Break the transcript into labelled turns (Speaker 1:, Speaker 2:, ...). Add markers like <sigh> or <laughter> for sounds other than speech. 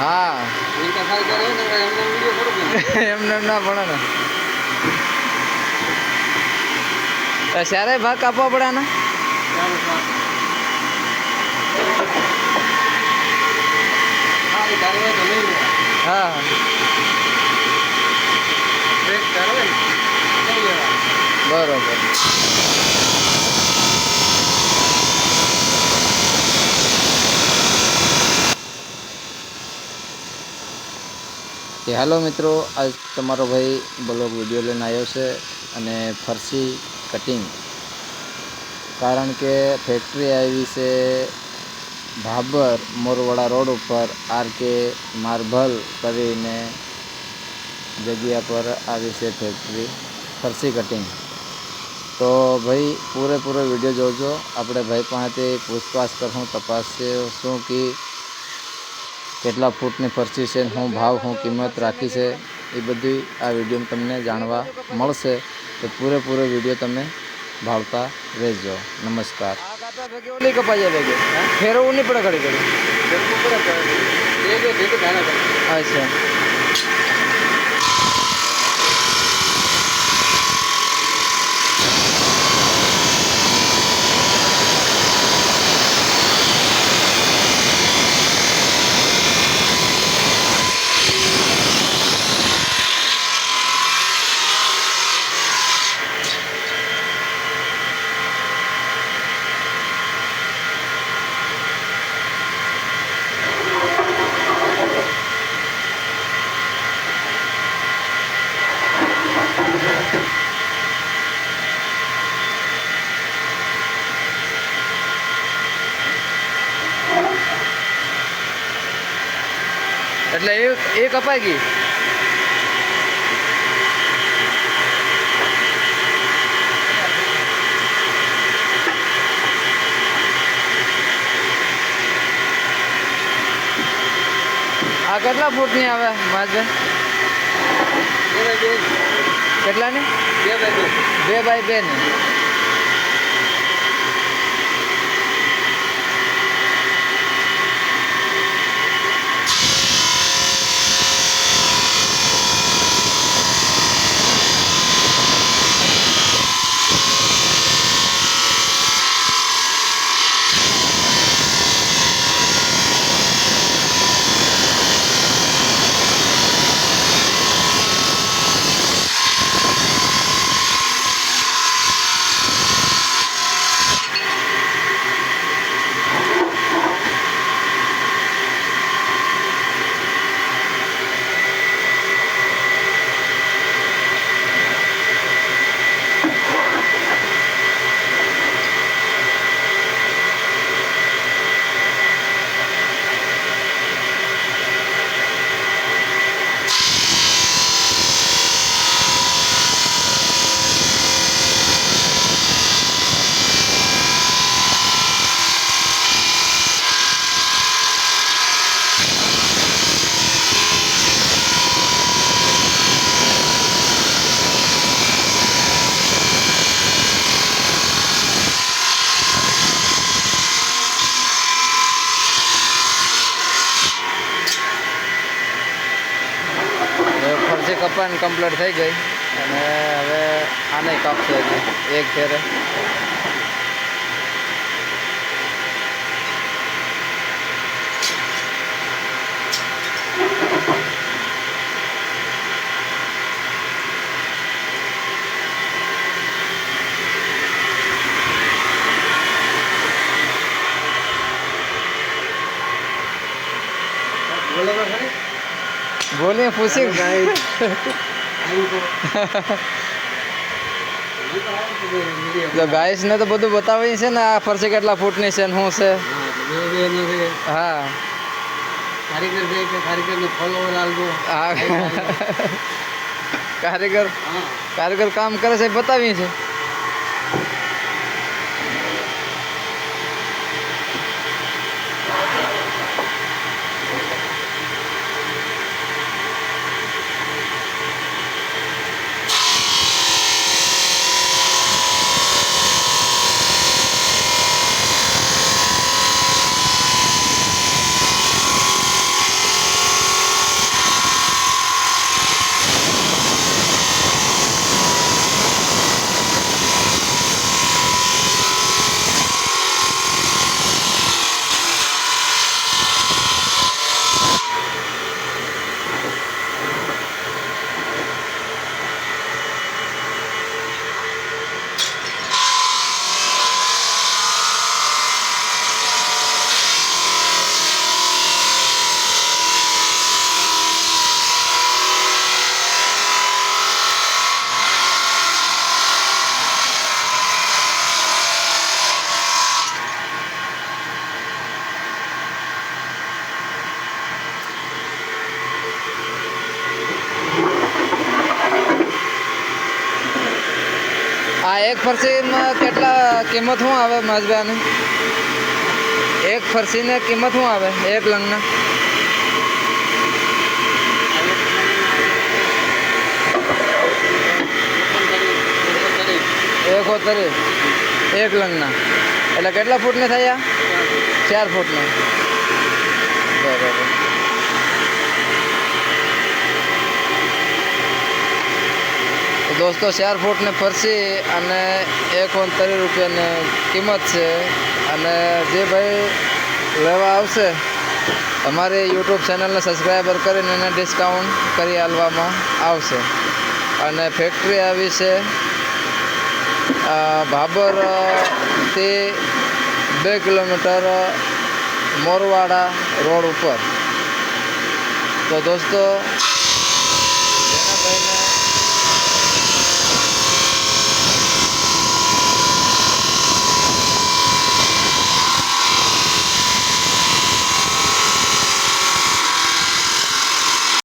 Speaker 1: હા. <laughs>
Speaker 2: એમને
Speaker 1: ના પડે ને. સારા ભાગ કાપવા પડે ને?
Speaker 2: હા
Speaker 1: બરોબર. કે હેલો મિત્રો, આજ તમારો ભાઈ બ્લોગ વીડિયો લઈને આવ્યો છે અને ફરસી કટિંગ કારણ કે ફેક્ટરી આવી છે ભાબર મોરવાડા રોડ ઉપર આર કે માર્બલ કરીને જગ્યા પર આવી છે ફેક્ટરી ફરસી કટિંગ તો ભાઈ, પૂરેપૂરો વીડિયો જોજો. આપણે ભાઈ પાસેથી પૂછપાછ કરશું, તપાસશું કે કેટલા ફૂટની ફરસી છે શું ભાવ શું કિંમત રાખી છે એ બધી આ વીડિયો તમને જાણવા મળશે. તો પૂરેપૂરો વીડિયો તમે ભાવતા રહેજો. નમસ્કાર. કપાઈ જાય ઘડી ઘડી અચ્છા એટલે એક એક અપાઈ ગઈ આ કેટલા ફૂટ
Speaker 2: ની આવે
Speaker 1: માજે
Speaker 2: કેટલા ની
Speaker 1: બે બાય બે ની કપાન કમ્પ્લીટ થઈ ગઈ. અને હવે આને કાપશે એક ફેરે
Speaker 2: ગોને ફૂસી
Speaker 1: તો ગાઈસ ને તો બધું બતાવી છે ને, આ ફરસી કેટલા ફૂટની છે ને શું છે? હા. કારીગર કારીગર કામ કરે છે બતાવી છે. એક ફરસીમાં કેટલા કિંમત શું આવે મહેશભાઈ એક ફરસીને કિંમત શું આવે, એક લંગના? એક હોતરી એક લંગના. એટલે કેટલા ફૂટને થયા? ચાર ફૂટના. બરાબર. દોસ્તો, ચાર ફૂટને ફરસી અને એક ઓતરી રૂપિયાની કિંમત છે. અને જે ભાઈ લેવા આવશે, અમારી યુટ્યુબ ચેનલને સબસ્ક્રાઈબર કરીને એને ડિસ્કાઉન્ટ કરી આલવામાં આવશે. અને ફેક્ટરી આવી છે. ભાબરથી બે કિલોમીટર મોરવાડા રોડ ઉપર. તો દોસ્તો